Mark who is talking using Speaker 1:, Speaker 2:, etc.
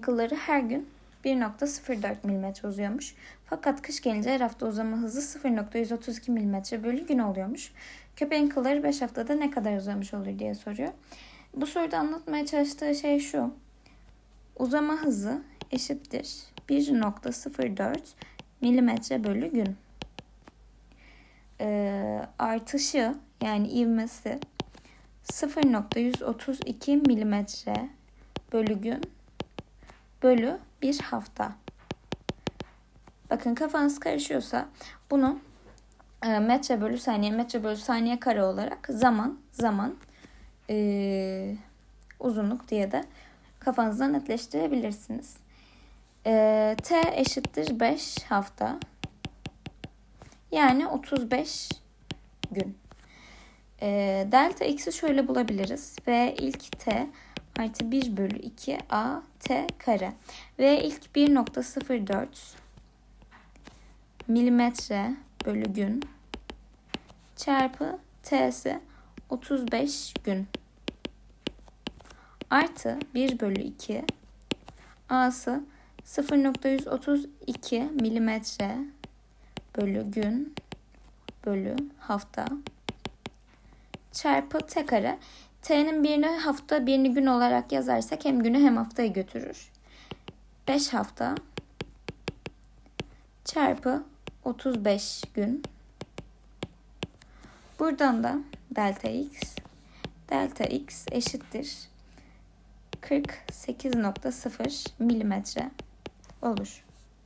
Speaker 1: Kılları her gün 1.04 mm uzuyormuş. Fakat kış gelince her hafta uzama hızı 0.132 mm bölü gün oluyormuş. Köpeğin kılları 5 haftada ne kadar uzamış olur diye soruyor. Bu soruda anlatmaya çalıştığı şey şu. Uzama hızı eşittir 1.04 mm bölü gün. Ee, artışı yani ivmesi 0.132 mm bölü gün bölü bir hafta. Bakın kafanız karışıyorsa bunu e, metre bölü saniye, metre bölü saniye kare olarak zaman, zaman, e, uzunluk diye de kafanızda netleştirebilirsiniz. E, T eşittir 5 hafta. Yani 35 gün. E, delta x'i şöyle bulabiliriz. V ilk t artı 1 bölü 2 a t kare. V ilk 1.04 milimetre bölü gün çarpı t'si 35 gün artı 1 bölü 2 a'sı 0.132 milimetre bölü gün bölü hafta çarpı t kare. T'nin birini hafta birini gün olarak yazarsak hem günü hem haftayı götürür. 5 hafta çarpı 35 gün. Buradan da delta x delta x eşittir 48.0 milimetre olur.